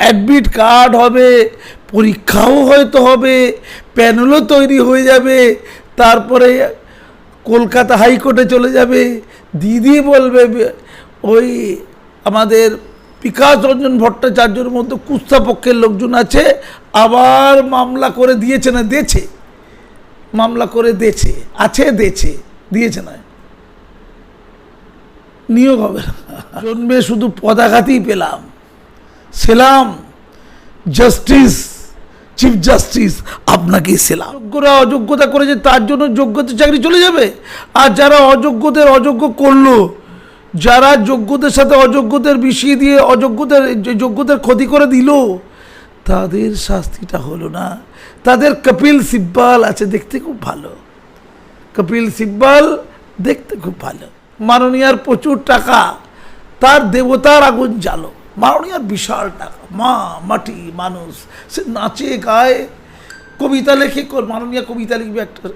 Admit card হবে, পরীক্ষাও হয়তো হবে প্যানেলও তৈরি হয়ে যাবে, তারপরে কলকাতা হাইকোর্টে চলে যাবে। দিদি বলবে, ওই আমাদের বিকাশ রঞ্জন ভট্টাচার্যর মতো কুস্তা পক্ষের লোকজন আছে, আবার মামলা করে দিয়েছে না দিয়েছে মামলা করে দিয়েছে আছে দিয়েছে দিয়েছে না। নিয়োগ হবে না। জন্মে শুধু পদাঘাতই পেলাম। সেলাম জাস্টিস চিফ জাস্টিস আপনাকেই সেলাম। যোগ্যরা অযোগ্যতা করেছে, তার জন্য যোগ্যতা চাকরি চলে যাবে। আর যারা অযোগ্যদের অযোগ্য করল, যারা যোগ্যদের সাথে অযোগ্যদের মিশিয়ে দিয়ে অযোগ্যদের যোগ্যদের ক্ষতি করে দিল, তাদের শাস্তিটা হলো না। তাদের কপিল সিব্বাল আছে, দেখতে খুব ভালো। কপিল সিব্বাল দেখতে খুব ভালো। মাননীয়ার প্রচুর টাকা, তার দেবতার আগুন জ্বালো। মাননীয়ার বিশাল টাকা। মা, মাটি, মানুষ, সে নাচে, গায়ে, কবিতা লেখে মাননীয়া কবিতা লিখবে একটা।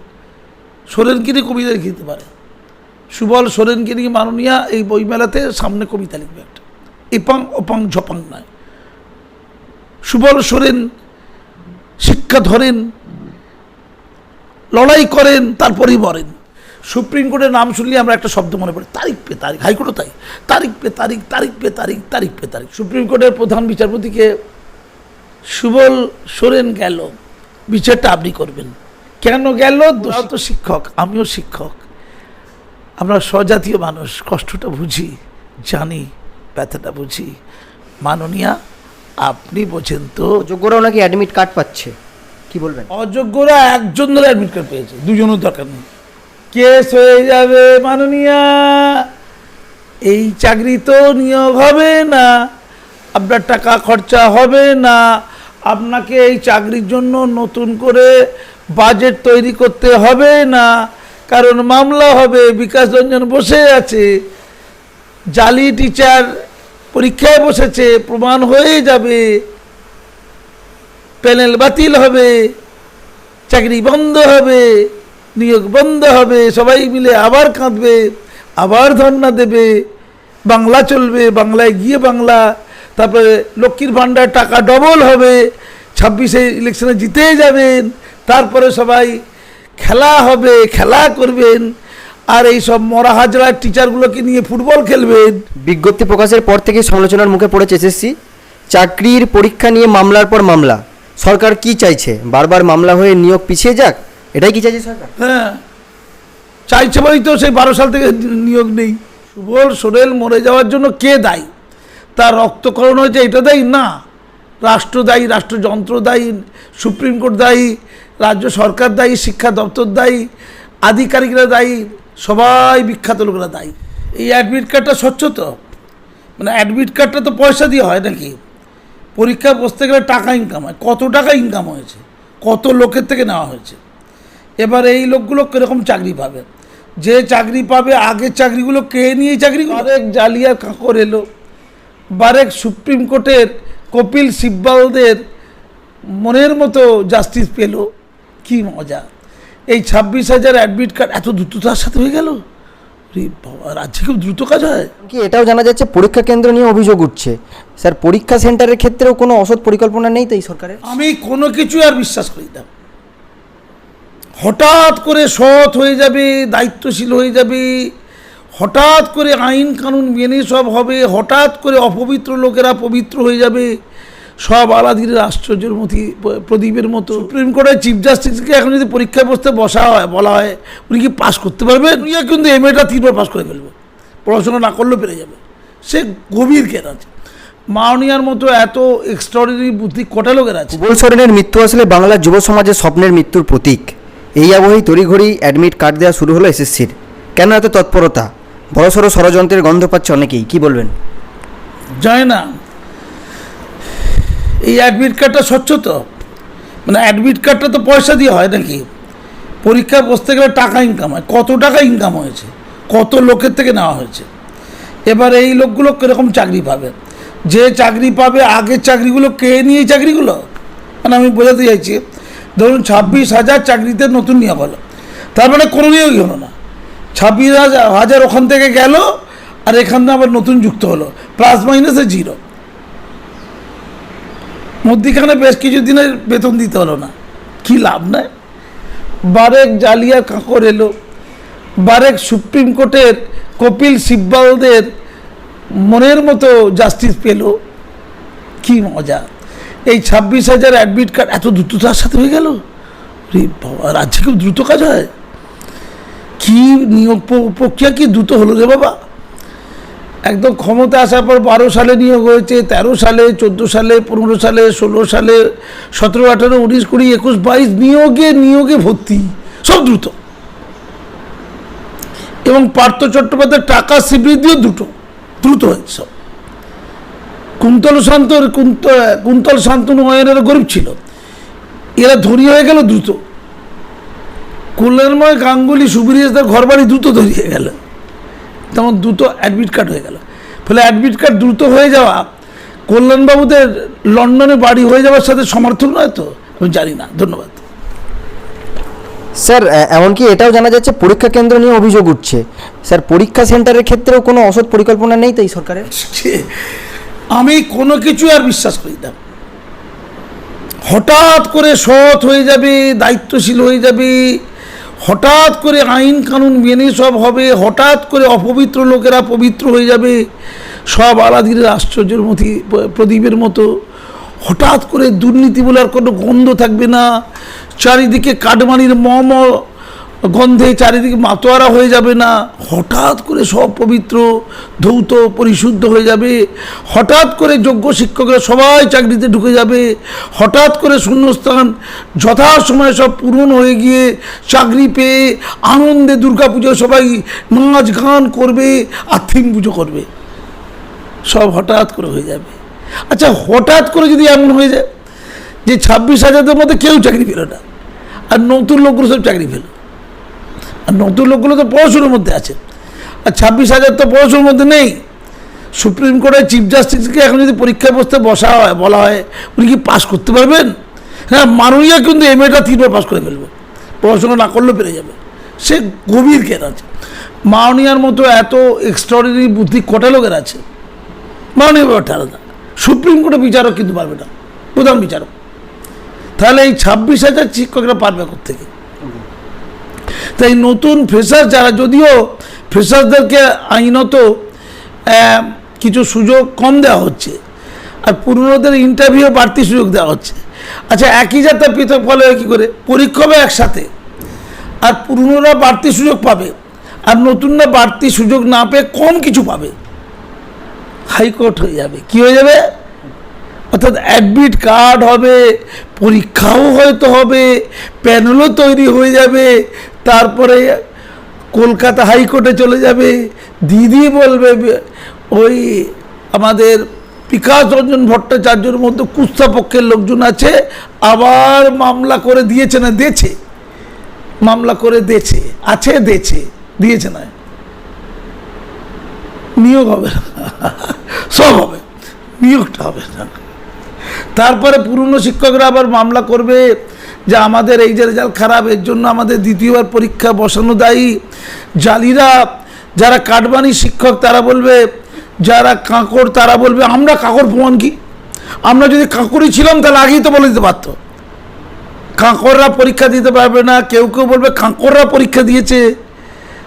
সোরেনকে নিয়ে কবিতা লিখে দিতে পারে। সুবল সোরেনকে নিয়ে মাননীয়া এই বইমেলাতে সামনে কবিতা লিখবে একটা। এপাং, ওপাং, ঝপাং নয় সুবল সোরেন শিক্ষা ধরেন, লড়াই করেন, তারপরেই মরেন। সুপ্রিম কোর্টের নাম শুনলে আমরা একটা শব্দ মনে পড়ে তারিখ পে তারিখ হাইকোর্টও তাই তারিখ পে তারিখ তারিখ পে তারিখ তারিখ পে তারিখ। সুপ্রিম কোর্টের প্রধান বিচারপতিকে সুবল সোরেন গেল বিচারটা আপনি করবেন। কেন গেল? তো শিক্ষক আমিও শিক্ষক। আমরা স্বজাতীয় মানুষ কষ্টটা বুঝি জানি ব্যথাটা বুঝি। মাননীয়া আপনি বোঝেন তো। যোগ্যরাও নাকি অ্যাডমিট কার্ড পাচ্ছে কি বলবেন? অযোগ্যরা একজন ধরে অ্যাডমিট কার্ড পেয়েছে দুজনের দরকার নেই। কেস হয়ে যাবে, মাননীয়া। এই চাকরি তো নিয়োগ হবে না, আপনার টাকা খরচা হবে না, আপনাকে এই চাকরির জন্য নতুন করে বাজেট তৈরি করতে হবে না, কারণ মামলা হবে, বিকাশ রঞ্জন বসে আছে। জালি টিচার পরীক্ষায় বসেছে, প্রমাণ হয়ে যাবে। প্যানেল বাতিল হবে, চাকরি বন্ধ হবে। নিয়োগ বন্ধ হবে, সবাই মিলে আবার কাঁদবে, আবার ধর্ণা দেবে, বাংলা চলবে, বাংলায় গিয়ে বাংলা, তারপরে লক্ষ্মীর ভাণ্ডার টাকা ডবল হবে, ছাব্বিশে ইলেকশনে জিতেই যাবেন, তারপরে সবাই খেলা হবে, খেলা করবেন, আর এই সব মরা হাজরা টিচারগুলোকে নিয়ে ফুটবল খেলবেন। বিজ্ঞপ্তি প্রকাশের পর থেকে সমালোচনার মুখে পড়েছে এসএসসি। চাকরির পরীক্ষা নিয়ে মামলার পর মামলা। সরকার কি চাইছে? বারবার মামলা হয়ে নিয়োগ পিছিয়ে যাক? এটাই কি চাইছে সরকার? হ্যাঁ। চাইছে বলেই তো সেই বারো সাল থেকে নিয়োগ নেই। সুবল সোরেল মরে যাওয়ার জন্য কে দায়ী? তার রক্তকরণ হয়েছে, এটা দায়ী? না। রাষ্ট্র দায়ী, রাষ্ট্রযন্ত্র দায়ী, সুপ্রিম কোর্ট দায়ী, রাজ্য সরকার দায়ী, শিক্ষা দপ্তর দায়ী, আধিকারিকরা দায়ী, সবাই বিখ্যাত লোকরা দায়ী। এই অ্যাডমিট কার্ডটা স্বচ্ছ তো? মানে অ্যাডমিট কার্ডটা তো পয়সা দিয়ে হয় নাকি? পরীক্ষায় বসতে গেলে টাকা ইনকাম হয়। কত টাকা ইনকাম হয়েছে? কত লোকের থেকে নেওয়া হয়েছে? এবার এই লোকগুলো কীরকম চাকরি পাবে? যে চাকরি পাবে আগের চাকরিগুলো কে নিয়ে চাকরি বারেক জালিয়ার কাঁকর এলো। বারেক সুপ্রিম কোর্টের কপিল সিব্বালদের মনের মতো জাস্টিস পেল। কি মজা। এই ছাব্বিশ হাজার অ্যাডমিট কার্ড এত দ্রুততার সাথে হয়ে গেল? রাজ্যে খুব দ্রুত কাজ হয়। কি এটাও জানা যাচ্ছে পরীক্ষা কেন্দ্র নিয়ে অভিযোগ উঠছে? স্যার পরীক্ষা সেন্টারের ক্ষেত্রেও কোনো অসৎ পরিকল্পনা নেই তো এই সরকারের? আমি কোনো কিছু আর বিশ্বাস করি না। হঠাৎ করে সৎ হয়ে যাবে দায়িত্বশীল হয়ে যাবে হঠাৎ করে আইন কানুন মেনে সব হবে হঠাৎ করে অপবিত্র লোকেরা পবিত্র হয়ে যাবে সব আলাদিনের আশ্চর্যের মতি প্রদীপের মতো। সুপ্রিম কোর্টের চিফ জাস্টিসকে এখন যদি পরীক্ষায় বসতে বসা হয় বলা হয় উনি কি পাস করতে পারবেন? উনি কিন্তু এম এটা তিনবার পাস করে ফেলবে। পড়াশোনা না করলেও পেরে যাবে। সে গভীর জ্ঞান আছে। মাওনিয়ার মতো এত এক্সট্রাঅর্ডিনারি বুদ্ধি কটা লোকের আছে? সোরেনের মৃত্যু আসলে বাংলার যুব সমাজের স্বপ্নের মৃত্যুর প্রতীক। এই আবহেই তড়িঘড়ি অ্যাডমিট কার্ড দেওয়া শুরু হলো এসএসসির কেন এত তৎপরতা? বড়সড় ষড়যন্ত্রের গন্ধ পাচ্ছে অনেকেই, কি বলবেন? যায় না। এই অ্যাডমিট কার্ডটা স্বচ্ছ তো? মানে অ্যাডমিট কার্ডটা তো পয়সা দিয়ে হয় নাকি? পরীক্ষায় বসতে গেলে টাকা ইনকাম হয়। কত টাকা ইনকাম হয়েছে? কত লোকের থেকে নেওয়া হয়েছে? এবার এই লোকগুলো কীরকম চাকরি পাবে? যে চাকরি পাবে আগের চাকরিগুলো, কে নিয়ে চাকরিগুলো? মানে আমি বোঝাতে চাইছি ধরুন ছাব্বিশ হাজার চাকরিতে নতুন নিয়োগ হলো। তার মানে কোনো নিয়োগই হলো না। ছাব্বিশ হাজার হাজার ওখান থেকে গেল আর এখান থেকে আবার নতুন যুক্ত হলো। প্লাস মাইনাসে জিরো। মধ্যিখানে বেশ কিছু দিনের বেতন দিতে হলো না। কি লাভ নাই? বারেক জালিয়া কাঁকর এলো। বারেক সুপ্রিম কোর্টের কপিল সিব্বালদের মনের মতো জাস্টিস পেল। কি মজা। এই ছাব্বিশ হাজার অ্যাডমিট কার্ড এত দ্রুততার সাথে হয়ে গেল? রাজ্যে খুব দ্রুত কাজ হয়? কি নিয়োগ প্রক্রিয়া কি দ্রুত হলো রে বাবা? একদম ক্ষমতা আসার পর বারো সালে নিয়োগ হয়েছে, তেরো সালে, চোদ্দ সালে, পনেরো সালে, ষোলো সালে, সতেরো, আঠারো, উনিশ, কুড়ি, একুশ, বাইশ, নিয়োগে নিয়োগে ভর্তি, সব দ্রুত। এবং পার্থ চট্টোপাধ্যায় টাকা স্বীকৃতিও দুটো দ্রুত হয়েছে সব। কুন্তল শান্ত কুন্ত কুন্তল শান্তনু এরা গরিব ছিল। এরা ধনী হয়ে গেল দ্রুত। কল্যাণময় গাঙ্গুলি সুবিরিয়াসদের ঘর বাড়ি দ্রুত ধরিয়ে গেল। তেমন দ্রুত অ্যাডমিট কার্ড হয়ে গেল। ফলে অ্যাডমিট কার্ড দ্রুত হয়ে যাওয়া কল্যাণবাবুদের লন্ডনে বাড়ি হয়ে যাওয়ার সাথে সমর্থক নয় তো? আমি জানি না। ধন্যবাদ। স্যার এমনকি এটাও জানা যাচ্ছে পরীক্ষা কেন্দ্র নিয়ে অভিযোগ উঠছে। স্যার পরীক্ষা সেন্টারের ক্ষেত্রেও কোনো অসৎ পরিকল্পনা নেই তাই সরকারের? আমি কোনো কিছু আর বিশ্বাস করি না। হঠাৎ করে সৎ হয়ে যাবে, দায়িত্বশীল হয়ে যাবে, হঠাৎ করে আইন কানুন মেনে সব হবে, হঠাৎ করে অপবিত্র লোকেরা পবিত্র হয়ে যাবে, সব আলাদিনের আশ্চর্যের মতো প্রদীপের মতো। হঠাৎ করে দুর্নীতি বলার কোনো গন্ধ থাকবে না, চারিদিকে কাটমানির মম গন্ধে চারিদিকে মাতোয়ারা হয়ে যাবে না। হঠাৎ করে সব পবিত্র, ধৌত, পরিশুদ্ধ হয়ে যাবে। হঠাৎ করে যোগ্য শিক্ষকরা সবাই চাকরিতে ঢুকে যাবে। হঠাৎ করে শূন্যস্থান যথাসময়ে সব পূরণ হয়ে গিয়ে চাকরি পেয়ে আনন্দে দুর্গা দুর্গাপুজো সবাই নাচ গান করবে আর থিম পুজো করবে। সব হঠাৎ করে হয়ে যাবে। আচ্ছা হঠাৎ করে যদি এমন হয়ে যায় যে ছাব্বিশ হাজারের মধ্যে কেউ চাকরি পেল না, আর নতুন লোকগুলো সব চাকরি পেল নতুন লোকগুলো তো পড়াশোনার মধ্যে আছে। আর ছাব্বিশ হাজার তো পড়াশোনার মধ্যে নেই। সুপ্রিম কোর্টের চিফ জাস্টিসকে এখন যদি পরীক্ষায় বসতে বসা হয়, বলা হয়, উনি কি পাস করতে পারবেন? হ্যাঁ মাননীয় কিন্তু এম এটা তিনবার পাস করে ফেলবে। পড়াশোনা না করলেও পেরে যাবে। সে গভীর জ্ঞান আছে। মাননীয়ার মতো এত এক্সট্রাঅর্ডিনারি বুদ্ধি কটা লোকের আছে? মাননীয় ব্যাপারটা আলাদা। সুপ্রিম কোর্টের বিচারক কিন্তু পারবে না। প্রধান বিচারক। তাহলে এই ছাব্বিশ হাজার শিক্ষকরা পারবে থেকে তাই নতুন ফ্রেশার যারা, যদিও ফ্রেশারদেরকে আইনত কিছু সুযোগ কম দেওয়া হচ্ছে। আর পুরনোদের ইন্টারভিউ বাড়তি সুযোগ দেওয়া হচ্ছে। আচ্ছা একই যাতে পৃথক ফলে কী করে? পরীক্ষা হবে একসাথে। আর পুরনোরা বাড়তি সুযোগ পাবে। আর নতুনরা বাড়তি সুযোগ না পেয়ে কম কিছু পাবে। হাইকোর্ট হয়ে যাবে। কি হয়ে যাবে? অর্থাৎ অ্যাডমিট কার্ড হবে, পরীক্ষাও হয়তো হবে প্যানেলও তৈরি হয়ে যাবে তারপরে কলকাতা হাইকোর্টে চলে যাবে। দিদি বলবে, ওই আমাদের বিকাশ রঞ্জন ভট্টাচার্যের মধ্যে কুস্তা পক্ষের লোকজন আছে, আবার মামলা করে দিয়েছে না দিয়েছে মামলা করে দিয়েছে আছে দিয়েছে দিয়েছে না। নিয়োগ হবে না। সব হবে, নিয়োগটা হবে না। তারপরে পুরনো শিক্ষকরা আবার মামলা করবে যে আমাদের এই যে রেজাল্ট খারাপ, এর জন্য আমাদের দ্বিতীয়বার পরীক্ষা বসানো দায়ী। জালিরা যারা কাটবানি শিক্ষক, তারা বলবে, যারা কাঁকড়, তারা বলবে, আমরা কাঁকড় প্রমাণ কি? আমরা যদি কাঁকড়ই ছিলাম, তাহলে আগেই তো বলে দিতে পারতো। কাঁকড়রা পরীক্ষা দিতে পারবে না, কেউ কেউ বলবে, কাঁকড়রা পরীক্ষা দিয়েছে।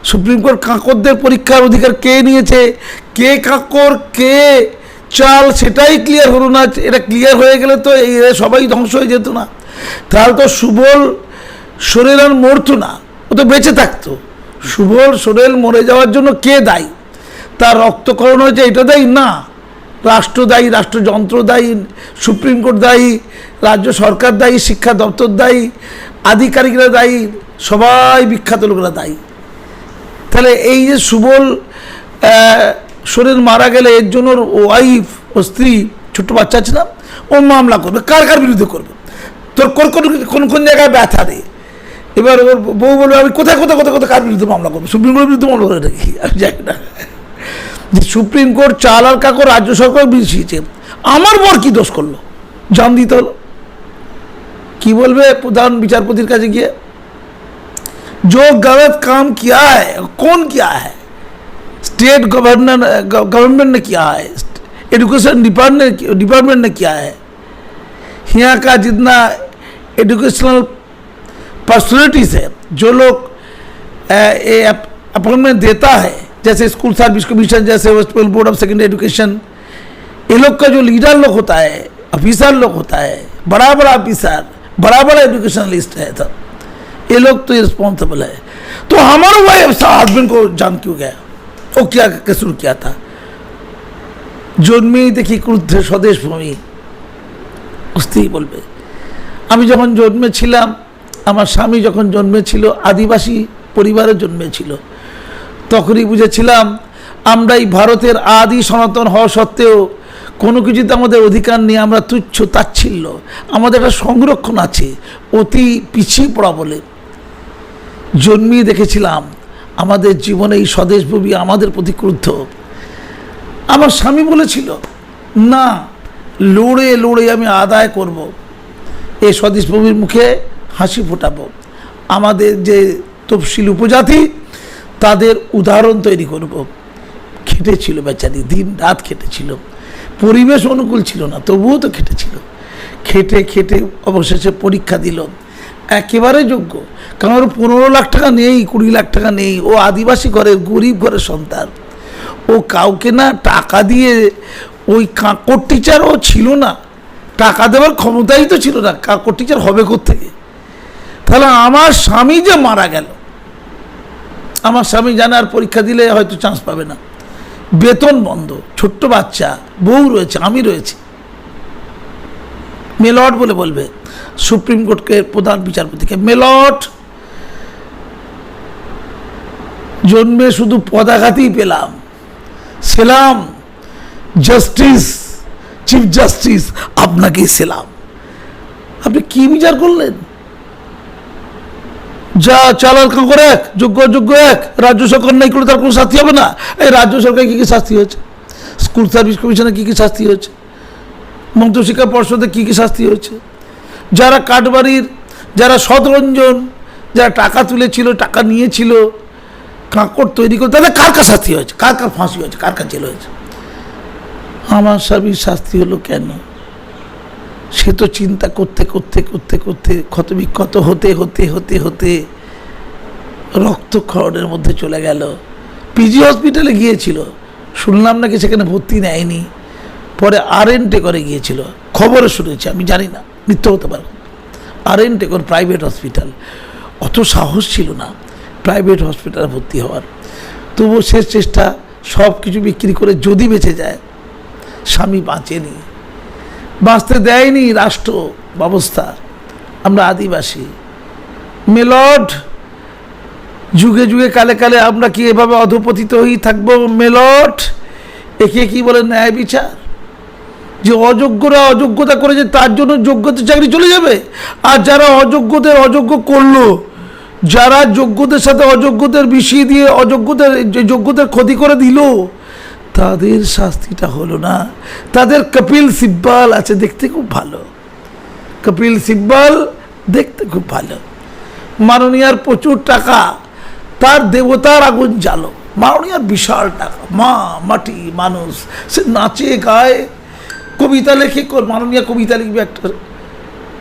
সুপ্রিম কোর্ট কাঁকরদের পরীক্ষার অধিকার কে নিয়েছে? কে কাঁকর কে চাল, সেটাই ক্লিয়ার হলো না। এটা ক্লিয়ার হয়ে গেলে তো এই সবাই ধ্বংস হয়ে যেত না। তাহলে তো সুবল সোরেল আর মরতো না, ও তো বেঁচে থাকতো। সুবল সোরেল মরে যাওয়ার জন্য কে দায়ী? তার রক্তকরণ হয়েছে, এটা দায়ী? না। রাষ্ট্র দায়ী, রাষ্ট্রযন্ত্র দায়ী, সুপ্রিম কোর্ট দায়ী, রাজ্য সরকার দায়ী, শিক্ষা দপ্তর দায়ী, আধিকারিকরা দায়ী, সবাই বিখ্যাত লোকরা দায়ী। তাহলে এই যে সুবল শরীর মারা গেলে এর জন্য ওয়াইফ ও স্ত্রী, ছোট্ট বাচ্চা আছে না, ও মামলা করবে। কার কার বিরুদ্ধে করবে? তোর কোন কোন কোন কোন জায়গায় ব্যথা রে এবার ওর বউ বলবে আমি কোথায় কোথায় কোথায় কোথায় কার বিরুদ্ধে মামলা করবো সুপ্রিম কোর্টের বিরুদ্ধে মামলা করে নাকি আমি জানি না যে সুপ্রিম কোর্ট চাল আর কাকর রাজ্য সরকার বিছিয়েছে আমার বর কি দোষ করলো জান দিতে হলো কি বলবে প্রধান বিচারপতির কাছে গিয়ে जो गलत काम किया है कौन किया है स्टेट गवर्नर गवर्नमेंट ने किया है एजुकेशन डिपार्टमेंट डिपार्टमेंट ने किया है यहाँ का जितना एजुकेशनल पर्सनैलिटीज है जो लोग अपॉइंटमेंट देता है जैसे स्कूल सर्विस कमीशन जैसे West Bengal board of secondary education ये लोग का जो लीडर लोग होता है ऑफिसर लोग होता है बड़ा बड़ा ऑफिसर बड़ा बड़ा एजुकेशनलिस्ट है सब ये लोग तो रिस्पॉन्सिबल है तो हमारा वाइफ हस्बैंड को जान क्यों गया वो क्या कसूर किया था জন্মেই দেখি ক্রুদ্ধে স্বদেশ ভূমি বুঝতেই বলবে আমি যখন জন্মেছিলাম, আমার স্বামী যখন জন্মেছিল, আদিবাসী পরিবারে জন্মেছিল, তখনই বুঝেছিলাম আমরা এই ভারতের আদি সনাতন হওয়া সত্ত্বেও কোনো কিছুতে আমাদের অধিকার নেই, আমরা তুচ্ছ তাচ্ছিল্য। আমাদের একটা সংরক্ষণ আছে, অতি পিছিয়ে পড়া বলে। জন্মিয়ে দেখেছিলাম, আমাদের জীবনে এই স্বদেশভূমি আমাদের প্রতি ক্রুদ্ধ। আমার স্বামী বলেছিল, না, লড়ে লড়ে আমি আদায় করব। এই স্বদেশভূমির মুখে হাসি ফোটাবো। আমাদের যে তফসিল উপজাতি, তাদের উদাহরণ তৈরি করব। খেটেছিল বেচারি, দিন রাত খেটেছিল। পরিবেশ অনুকূল ছিল না, তবুও তো খেটেছিল। খেটে খেটে অবশেষে পরীক্ষা দিল। একেবারে যোগ্য। কারণ ওর পনেরো লাখ টাকা নেই, কুড়ি লাখ টাকা নেই। ও আদিবাসী ঘরের গরিব ঘরের সন্তান। ও কাউকে না টাকা দিয়ে ওই কাঁকর টিচারও ছিল না। টাকা দেওয়ার ক্ষমতাই তো ছিল না। কাঁকর টিচার হবে থেকে তাহলে আমার স্বামী যে মারা গেল, আমার স্বামী জানে আর পরীক্ষা দিলে হয়তো চান্স পাবে না। বেতন বন্ধ, ছোট্ট বাচ্চা, বউ রয়েছে, আমি রয়েছি। মেলট বলে বলবে, সুপ্রিম কোর্টকে প্রধান বিচারপতিকে। মেলট জন্মে শুধু পদাঘাতই পেলাম, সেলাম জাস্টিস চিফ জাস্টিস আপনাকেই সেলাম আপনি কি বিচার করলেন? যা চালার কাঁকর এক, যোগ্য যোগ্য এক, রাজ্য সরকার নাই করে তার কোনো শাস্তি হবে না। এই রাজ্য সরকার কী কী শাস্তি হয়েছে? স্কুল সার্ভিস কমিশনে কী কী শাস্তি হয়েছে? মন্ত্রশিক্ষা পর্ষদে কী কী শাস্তি হয়েছে? যারা কাঠবাড়ির, যারা সদরঞ্জন, যারা টাকা তুলেছিল, টাকা নিয়েছিল কাঁকড় তৈরি করে, তাদের কার কার শাস্তি হয়েছে? কার কার ফাঁসি হয়েছে? কার কার জেল হয়েছে? আমার স্বামীর শাস্তি হলো কেন? সে তো চিন্তা করতে করতে করতে করতে, ক্ষতবিক্ষত হতে হতে হতে হতে রক্তক্ষরণের মধ্যে চলে গেল। পিজি হসপিটালে গিয়েছিল। শুনলাম নাকি সেখানে ভর্তি নেয়নি। পরে আর এন করে গিয়েছিল। খবরে শুনেছি, আমি জানি না, মিথ্য হতে পারে R N Tagore private hospital. অত সাহস ছিল না প্রাইভেট হসপিটালে ভর্তি হওয়ার। তবুও শেষ চেষ্টা সব কিছু বিক্রি করে যদি বেঁচে যায় স্বামী বাঁচেনি। বাঁচতে দেয়নি রাষ্ট্র ব্যবস্থা। আমরা আদিবাসী। মেলড যুগে যুগে কালে কালে আমরা কি এভাবে অধপতিত হয়েই থাকব? মেলট একে কি বলে ন্যায় বিচার? যে অযোগ্যরা অযোগ্যতা করেছে, তার জন্য যোগ্যতা চাকরি চলে যাবে। আর যারা অযোগ্যদের অযোগ্য করল, যারা যোগ্যদের সাথে অযোগ্যদের মিশিয়ে দিয়ে অযোগ্যদের যোগ্যদের ক্ষতি করে দিল তাদের শাস্তিটা হলো না। তাদের কপিল সিব্বাল আছে দেখতে খুব ভালো। কপিল সিব্বাল দেখতে খুব ভালো। মাননীয়ার প্রচুর টাকা। তার দেবতার আগুন জ্বালো। মাননীয়ার বিশাল টাকা। মা, মাটি, মানুষ। সে নাচে, গায়। কবিতা লেখে মাননীয় কবিতা লিখবে একটা।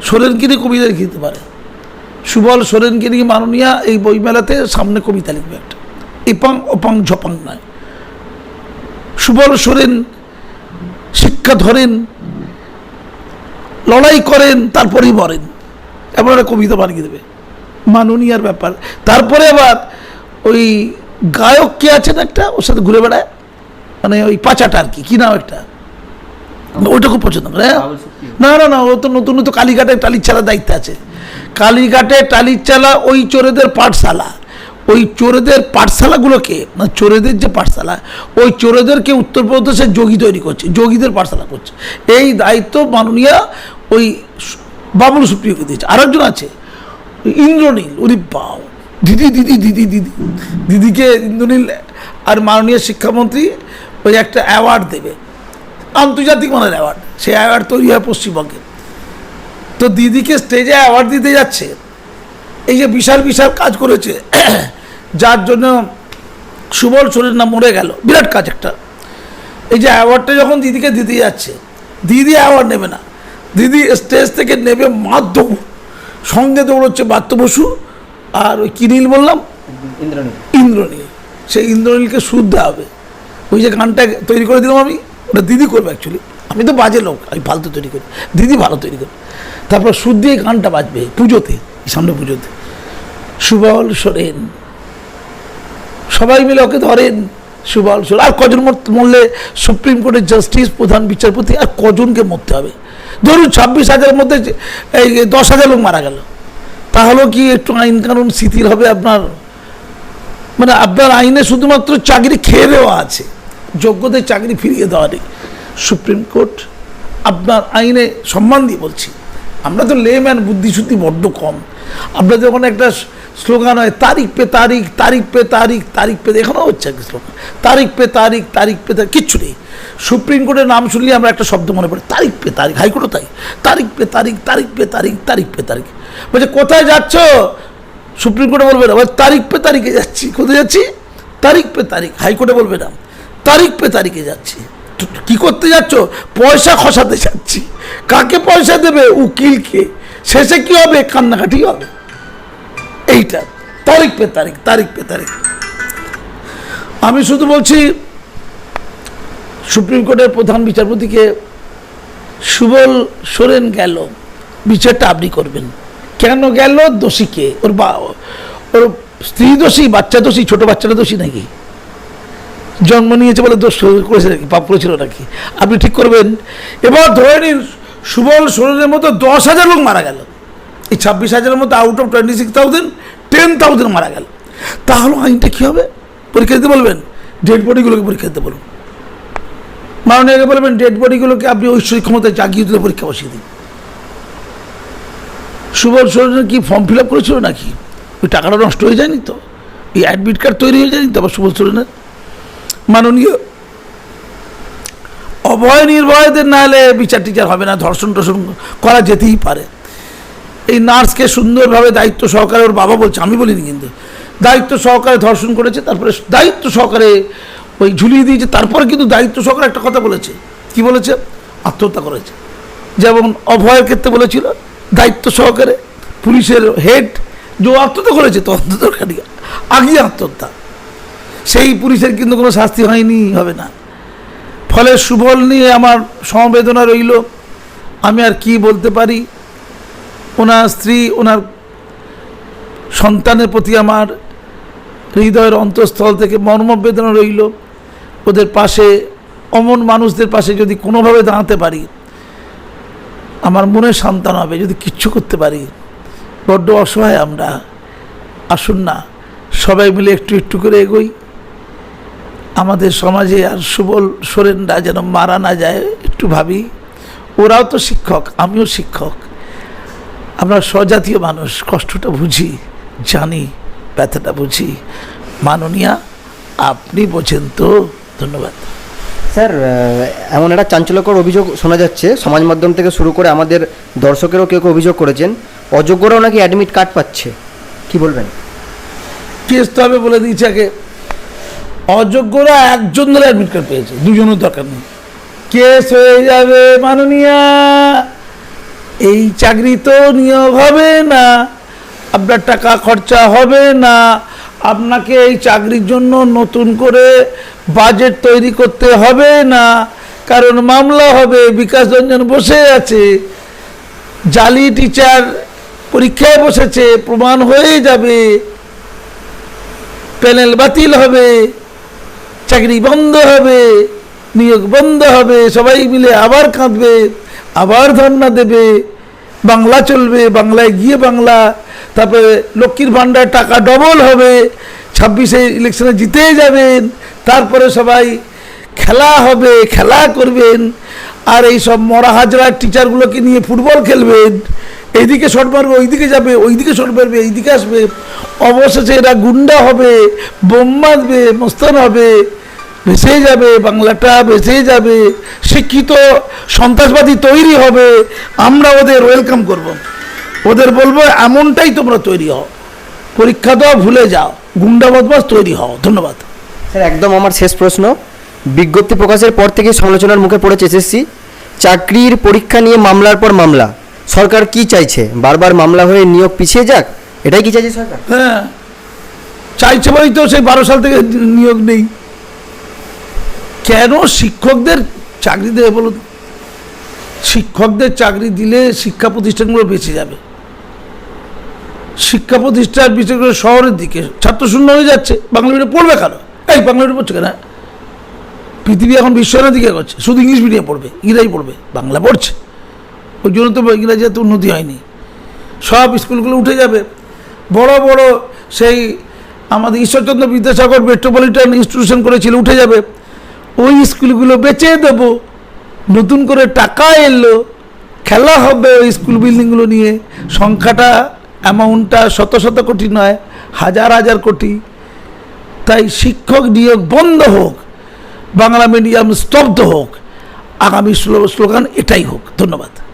সোরেনকে নিয়ে কবিতা লিখে দিতে পারে। সুবল সোরেনকে নিয়ে মাননীয়া এই বইমেলাতে সামনে কবিতা লিখবে একটা। ইপাং ওপাং ঝপাং নয় সুবল সোরেন শিক্ষা ধরেন লড়াই করেন তারপরেই মরেন। এমন একটা কবিতা বানিয়ে দেবে। মাননীয়ার ব্যাপার। তারপরে আবার ওই গায়ক কে আছেন একটা? ওর সাথে ঘুরে বেড়ায়? মানে ওই পাচাটা আর কি। কি নাম একটা? ওইটা খুব পছন্দ করে হ্যাঁ? না না না ও তো নতুন নতুন কালীঘাটে টালির চালা দায়িত্বে আছে। কালীঘাটে টালির চালা ওই চোরেদের পাঠশালা। ওই চোরেদের পাঠশালাগুলোকে মানে চোরেদের যে পাঠশালা, ওই চোরেদেরকে উত্তরপ্রদেশের যোগী তৈরি করছে, যোগীদের পাঠশালা করছে। এই দায়িত্ব মাননীয় ওই বাবুল সুপ্রিয়কে দিয়েছে। আরেকজন আছে, ইন্দ্রনীল ওরি বাও দিদি দিদি দিদি দিদি, দিদিকে ইন্দ্রনীল আর মাননীয় শিক্ষামন্ত্রী ওই একটা অ্যাওয়ার্ড দেবে, আন্তর্জাতিক মানের অ্যাওয়ার্ড, সেই অ্যাওয়ার্ড তৈরি হয় পশ্চিমবঙ্গে। তো দিদিকে স্টেজে অ্যাওয়ার্ড দিতে যাচ্ছে এই যে বিশাল বিশাল কাজ করেছে যার জন্য সুবল শরীর না মরে গেল। বিরাট কাজ একটা। এই যে অ্যাওয়ার্ডটা যখন দিদিকে দিদি যাচ্ছে দিদি অ্যাওয়ার্ড নেবে না। দিদি স্টেজ থেকে নেবে মাধ্যম। সঙ্গে দৌড়চ্ছে বাত্য বসু আর ওই কিনিল বললাম? ইন্দ্রনীল। ইন্দ্রনীল। সেই ইন্দ্রনীলকে সুদ দেওয়া হবে। ওই যে গানটা তৈরি করে দিলাম আমি ওটা দিদি করবে অ্যাকচুয়ালি আমি তো বাজে লোক আমি ফালতু তৈরি করি। দিদি ভালো তৈরি করি। তারপর সুদ দিয়ে গানটা বাজবে পুজোতে। সামনে পুজোতে সুবল সোরেন। সবাই মিলে ওকে ধরেন। সুবল সোরেন। আর কজন মর- মরলে সুপ্রিম কোর্টের জাস্টিস, প্রধান বিচারপতি, আর কজনকে মরতে হবে? ধরুন ছাব্বিশ হাজারের মধ্যে এই দশ হাজার লোক মারা গেল। তাহলেও কি একটু আইন কানুন শিথিল হবে আপনার? মানে আপনার আইনে শুধুমাত্র চাকরি খেয়ে দেওয়া আছে। যোগ্যদের চাকরি ফিরিয়ে দেওয়া নেই। সুপ্রিম কোর্ট আপনার আইনে সম্মান দিয়ে বলছি। আমরা তো লেম্যান বুদ্ধিশুদ্ধি বড্ড কম আপনাদের ওখানে একটা স্লোগান হয় তারিখ পে তারিখ তারিখ পে তারিখ তারিখ পে এখনও হচ্ছে একটা স্লোগান তারিখ পে তারিখ তারিখ পে তারিখ কিচ্ছু নেই সুপ্রিম কোর্টের নাম শুনলে আমরা একটা শব্দ মনে পড়ে তারিখ পে তারিখ হাইকোর্টও তাই তারিখ পে তারিখ তারিখ পে তারিখ তারিখ পে তারিখ বলছে কোথায় যাচ্ছ সুপ্রিম কোর্টে বলবে না তারিখ পে তারিখে যাচ্ছি কোথায় যাচ্ছি তারিখ পে তারিখ হাইকোর্টে বলবে না তারিখ পে তারিখে যাচ্ছি কি করতে যাচ্ছ? পয়সা খসাতে যাচ্ছি। কাকে পয়সা দেবে? উকিলকে। শেষে কি হবে? কান্নাকাটি হবে। এইটা। তারিখ পে তারিখ তারিখ পে তারিখ। আমি শুধু বলছি, সুপ্রিম কোর্টের প্রধান বিচারপতিকে সুবল সোরেন গেল। বিচারটা আপনি করবেন। কেন গেল? দোষীকে। ওর বা, ওর স্ত্রী দোষী, বাচ্চা দোষী, ছোট বাচ্চাটা দোষী নাকি? জন্ম নিয়েছে বলে দোষ করেছে নাকি পাপ করেছিল নাকি? আপনি ঠিক করবেন। এবার ধরে নিন, সুবল সোরেনের মতো দশ হাজার লোক মারা গেল। এই ছাব্বিশ হাজারের মতো out of twenty six thousand ten thousand মারা গেল। তাহলে আইনটা কী হবে? পরীক্ষা দিতে বলবেন? ডেড বডিগুলোকে পরীক্ষা দিতে বলুন। মাননীয়কে বলবেন ডেড বডিগুলোকে আপনি ঐশ্বরিক ক্ষমতায় জাগিয়ে তুলে পরীক্ষা বসিয়ে দিন। সুবল সোরেনের কি ফর্ম ফিল আপ করেছিল নাকি? ওই টাকাটা নষ্ট হয়ে যায়নি তো? এই অ্যাডমিট কার্ড তৈরি হয়ে যায়নি তো আবার সুবল সোরেনের মাননীয়। অভয় নির্ভয়দের না হলে বিচার টিচার হবে না, ধর্ষণ টর্ষণ করা যেতেই পারে। এই নার্সকে সুন্দরভাবে দায়িত্ব সহকারে ওর বাবা বলছে, আমি বলিনি কিন্তু। দায়িত্ব সহকারে ধর্ষণ করেছে, তারপরে দায়িত্ব সহকারে ওই ঝুলিয়ে দিয়েছে, তারপরে কিন্তু দায়িত্ব সহকারে একটা কথা বলেছে। কি বলেছে? আত্মহত্যা করেছে। যেমন অভয়ের ক্ষেত্রে বলেছিল, দায়িত্ব সহকারে পুলিশের হেড, যে আত্মহত্যা করেছে তো দরকারি আগে আত্মহত্যা। সেই পুলিশের কিন্তু কোনো শাস্তি হয়নি, হবে না। ফলে সুবল নিয়ে আমার সমবেদনা রইল। আমি আর কি বলতে পারি? ওনার স্ত্রী, ওনার সন্তানের প্রতি আমার হৃদয়ের অন্তঃস্থল থেকে মর্মবেদনা রইল। ওদের পাশে, অমন মানুষদের পাশে যদি কোনোভাবে দাঁড়াতে পারি, আমার মনে সন্তান হবে, যদি কিচ্ছু করতে পারি। বড্ড অসহায় আমরা। আসুন না, সবাই মিলে একটু একটু করে এগোই। আমাদের সমাজে আর সুবল সোরেনরা যেন মারা না যায় একটু ভাবি। ওরাও তো শিক্ষক আমিও শিক্ষক। আমরা স্বজাতীয় মানুষ কষ্টটা বুঝি জানি ব্যথাটা বুঝি। মাননীয়া আপনি বোঝেন তো। ধন্যবাদ। স্যার এমন একটা চাঞ্চল্যকর অভিযোগ শোনা যাচ্ছে। সমাজ মাধ্যম থেকে শুরু করে আমাদের দর্শকেরও কেউ কেউ অভিযোগ করেছেন। অযোগ্যরাও নাকি অ্যাডমিট কার্ড পাচ্ছে। কি বলবেন? কেস তো হবে বলে দিয়েছে আগে। অযোগ্যরা একজন ধরে অ্যাডমিট কার্ড পেয়েছে, দুজনের দরকার নেই। কেস হয়ে যাবে মাননীয়া। এই চাকরি তো নিয়োগ হবে না, আপনার টাকা খরচা হবে না, আপনাকে এই চাকরির জন্য নতুন করে বাজেট তৈরি করতে হবে না, কারণ মামলা হবে, বিকাশ রঞ্জন বসে আছে, জালি টিচার পরীক্ষায় বসেছে, প্রমাণ হয়ে যাবে প্যানেল বাতিল হবে। চাকরি বন্ধ হবে, নিয়োগ বন্ধ হবে, সবাই মিলে আবার কাঁদবে, আবার ধর্ণা দেবে, বাংলা চলবে, বাংলায় গিয়ে বাংলা, তারপরে লক্ষ্মীর ভাণ্ডার টাকা ডবল হবে, ছাব্বিশে ইলেকশনে জিতেই যাবেন, তারপরে সবাই খেলা হবে, খেলা করবেন, আর এই সব মরা হাজরা টিচারগুলোকে নিয়ে ফুটবল খেলবেন এইদিকে শট মারবে, ওইদিকে যাবে, ওইদিকে শট মারবে, এইদিকে আসবে। অবশেষে এরা গুন্ডা হবে, বোম মারবে, মোস্তান হবে, ভেসে যাবে, বাংলাটা ভেসে যাবে। শিক্ষিত সন্ত্রাসবাদী তৈরি হবে, আমরা ওদের ওয়েলকাম করব। ওদের বলব, এমনটাই তোমরা তৈরি হও। পরীক্ষা দাও, ভুলে যাও। গুন্ডা বদমাস তৈরি হও। ধন্যবাদ। স্যার, একদম আমার শেষ প্রশ্ন। বিজ্ঞপ্তি প্রকাশের পর থেকেই সমালোচনার মুখে পড়েছে এসএসসি। চাকরির পরীক্ষা নিয়ে মামলার পর মামলা। সরকার কি চাইছে? বারবার মামলা হয়ে নিয়োগ পিছিয়ে যাক? এটাই কি চাইছে সরকার? হ্যাঁ। চাইছে বলেই তো সেই বারো সাল থেকে নিয়োগ নেই। কেন শিক্ষকদের চাকরি দেবে বলুন? শিক্ষকদের চাকরি দিলে শিক্ষা প্রতিষ্ঠানগুলো বেঁচে যাবে। শিক্ষা প্রতিষ্ঠান বিশেষ করে শহরের দিকে ছাত্র শূন্য হয়ে যাচ্ছে, বাংলা মিডিয়াম পড়বে কেন? এই বাংলা মিডিয়াম পড়ছে কেন? পৃথিবী এখন বিশ্বায়নের দিকে করছে, শুধু ইংলিশ মিডিয়াম পড়বে, ইংরাজি পড়বে, বাংলা পড়ছে। ওই জন্য তো ইংরাজি এত উন্নতি হয়নি। সব স্কুলগুলো উঠে যাবে। বড় বড় সেই আমাদের ঈশ্বরচন্দ্র বিদ্যাসাগর মেট্রোপলিটন ইনস্টিটিউশন করেছিল, উঠে যাবে। ওই স্কুলগুলো বেচে দেব। নতুন করে টাকা এলো। খেলা হবে ওই স্কুল বিল্ডিংগুলো নিয়ে। সংখ্যাটা অ্যামাউন্টটা শত শত কোটি নয়, হাজার হাজার কোটি। তাই শিক্ষক নিয়োগ বন্ধ হোক, বাংলা মিডিয়াম স্তব্ধ হোক, আগামী স্লো- স্লোগান এটাই হোক। ধন্যবাদ।